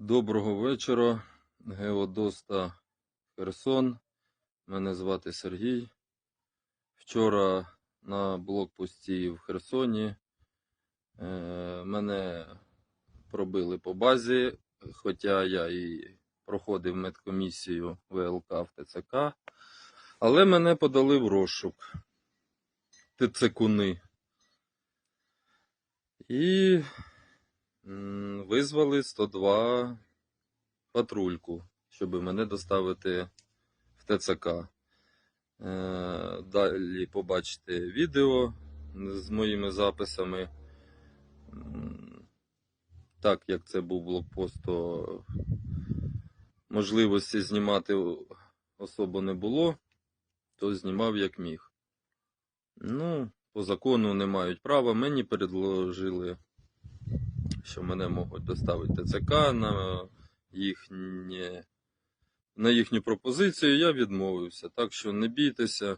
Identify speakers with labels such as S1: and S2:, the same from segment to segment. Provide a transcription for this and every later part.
S1: Доброго вечора, Геодоста Херсон. Мене звати Сергій. Вчора на блокпості в Херсоні е, мене пробили по базі, хоча я і проходив медкомісію ВЛК в ТЦК, але мене подали в розшук. ТЦКуни. І Визвали 102 патрульку, щоб мене доставити в ТЦК. Е, Далі побачите відео з моїми записами. Так як це був блокпост, то можливості знімати особо не було, то знімав як міг. Ну, по закону не мають права. Мені предложили що мене можуть доставити ТЦК на, їхнє, на їхню пропозицію, я відмовився. Так що не бійтеся,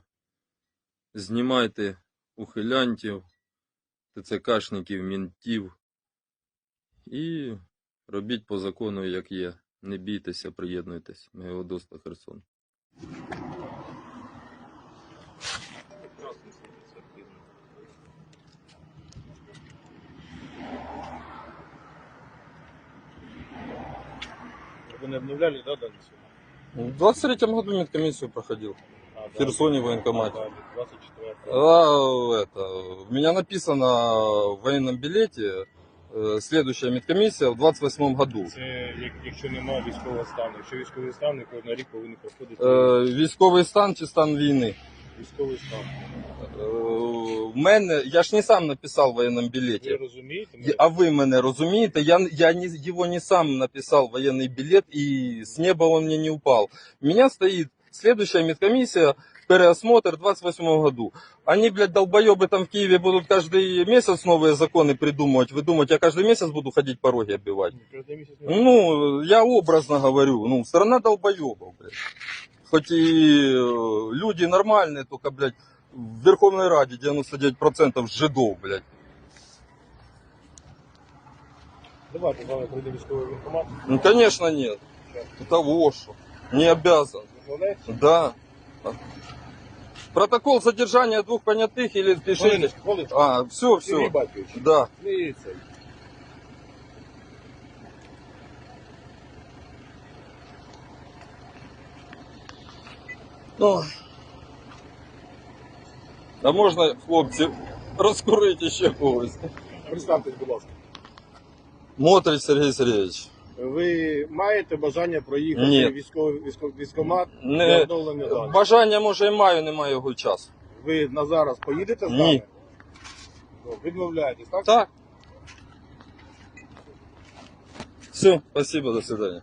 S1: знімайте ухилянтів, ТЦКшників, мінтів і робіть по закону, як є. Не бійтеся, приєднуйтесь. Геодоста Херсон.
S2: Вы не обновляли, да, данные
S1: В 23 году медкомиссию проходил.
S2: А,
S1: В Херсоне в военкомате.
S2: Да, 24
S1: А, это, у меня написано в военном билете э, следующая медкомиссия в 28 году.
S2: Це як, якщо немає військового стану. Якщо військовий стан, то кожен рік повинен проходити
S1: Е, військовий стан чи стан війни.
S2: військовий стан.
S1: Е, в мене, я ж не сам написав в воєнному
S2: Ви
S1: білеті.
S2: розумієте?
S1: Я- А ви мене розумієте? Я, я не, его не сам написал военный билет, и с неба он мне не упал. У меня стоит следующая медкомиссия, переосмотр в 28 году. Они, блядь, долбоебы там в Киеве будут каждый месяц новые законы придумывать. Вы думаете, я каждый месяц буду ходить пороги оббивать?
S2: Кожен місяць не
S1: Ну, я образно говорю, ну, страна долбоебов, блядь. Хоть и э, люди нормальные, только, блядь, в Верховной Раде 99% жидов, блядь.
S2: Давайте з вами пройде військовий воєнкомат.
S1: Ну, конечно, нет. Того что. Не обязан.
S2: Відмовляється?
S1: Да. Протокол задержания двух понятых или пишите.
S2: Хвилиночку, хвилиночку.
S1: А, все,
S2: Сергій
S1: все.
S2: Батькович.
S1: Да.
S2: Дивіться.
S1: Ну. А можна, хлопці, розкурити ще когось?
S2: Представтесь, будь ласка.
S1: Мотрич Сергій Сергійович.
S2: Ви маєте бажання проїхати
S1: Ні.
S2: військовий військов, військомат для
S1: Не,
S2: оновлення даних?
S1: бажання може і маю, немає його часу.
S2: Ви на зараз поїдете з
S1: Ні.
S2: нами? Ну, Відмовляєтесь, так?
S1: Так. Все, спасибо, до свидания.